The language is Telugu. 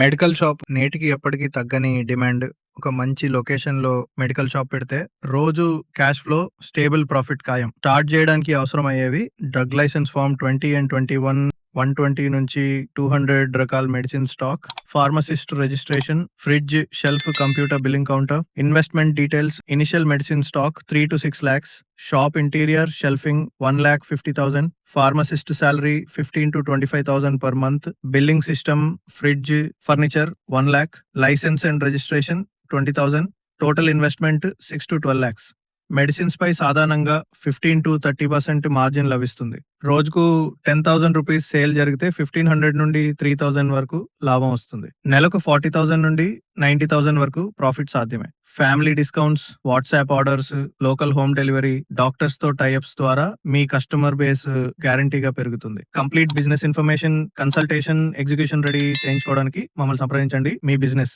మెడికల్ షాప్ నేటికి ఎప్పటికీ తగ్గని డిమాండ్. ఒక మంచి లొకేషన్లో మెడికల్ షాప్ పెడితే రోజు క్యాష్ ఫ్లో, స్టేబుల్ ప్రాఫిట్ ఖాయం. స్టార్ట్ జేయడానికి అవసరమయ్యేవి drug licence form 20 and twenty one 21, 120 నుంచి 200 రకాల medicine stock, pharmacist registration, fridge, shelf, computer billing counter, investment details, initial medicine stock 3-6 lakhs, shop interior, shelving 1,50,000, pharmacist salary 15,000-25,000 per month, billing system, fridge, furniture 1 lakh, licence and registration 20,000, total investment 6-12 lakhs. Medicines పై సాధారణంగా 15-30% మార్జిన్ లభిస్తుంది. రోజుకు 10,000 రూపీస్ సేల్ జరిగితే 1,500 నుండి 3,000 వరకు లాభం వస్తుంది. నెలకు 40,000 నుండి 90,000 వరకు ప్రాఫిట్ సాధ్యమే. Family discounts, WhatsApp orders, local home delivery, డాక్టర్స్తో tie ups ద్వారా మీ కస్టమర్ బేస్ గ్యారంటీగా పెరుగుతుంది. Complete business information, consultation, execution ready చేయించుకోవడానికి మమ్మల్ని సంప్రదించండి. మీ బిజినెస్